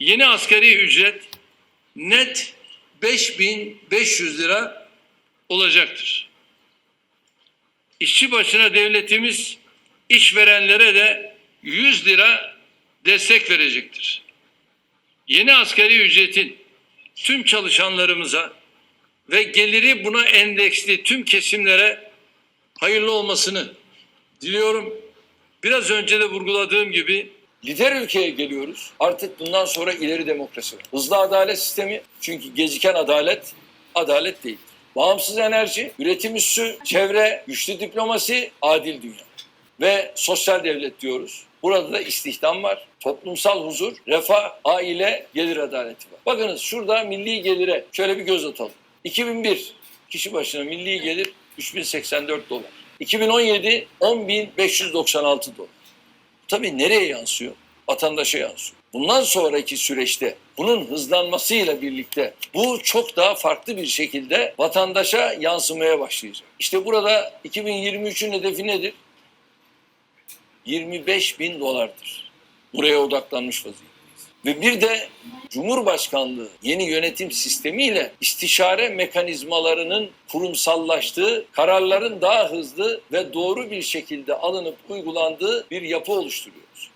Yeni asgari ücret net 5500 lira olacaktır. İşçi başına devletimiz işverenlere de 100 lira destek verecektir. Yeni asgari ücretin tüm çalışanlarımıza ve geliri buna endeksli tüm kesimlere hayırlı olmasını diliyorum. Biraz önce de vurguladığım gibi Lider ülkeye geliyoruz. Artık bundan sonra ileri demokrasi var. Hızlı adalet sistemi çünkü geciken adalet adalet değil. Bağımsız enerji, üretim üssü, çevre, güçlü diplomasi, adil dünya. Ve sosyal devlet diyoruz. Burada da istihdam var, toplumsal huzur, refah, aile, gelir adaleti var. Bakınız şurada milli gelire şöyle bir göz atalım. 2001 kişi başına milli gelir 3084 dolar. 2017 10596 dolar. Tabii nereye yansıyor? Vatandaşa yansıyor. Bundan sonraki süreçte bunun hızlanmasıyla birlikte bu çok daha farklı bir şekilde vatandaşa yansımaya başlayacak. İşte burada 2023'ün hedefi nedir? 25 bin dolardır. Buraya odaklanmış vaziyetteyiz. Ve bir de Cumhurbaşkanlığı yeni yönetim sistemiyle istişare mekanizmalarının kurumsallaştığı, kararların daha hızlı ve doğru bir şekilde alınıp uygulandığı bir yapı oluşturuyoruz.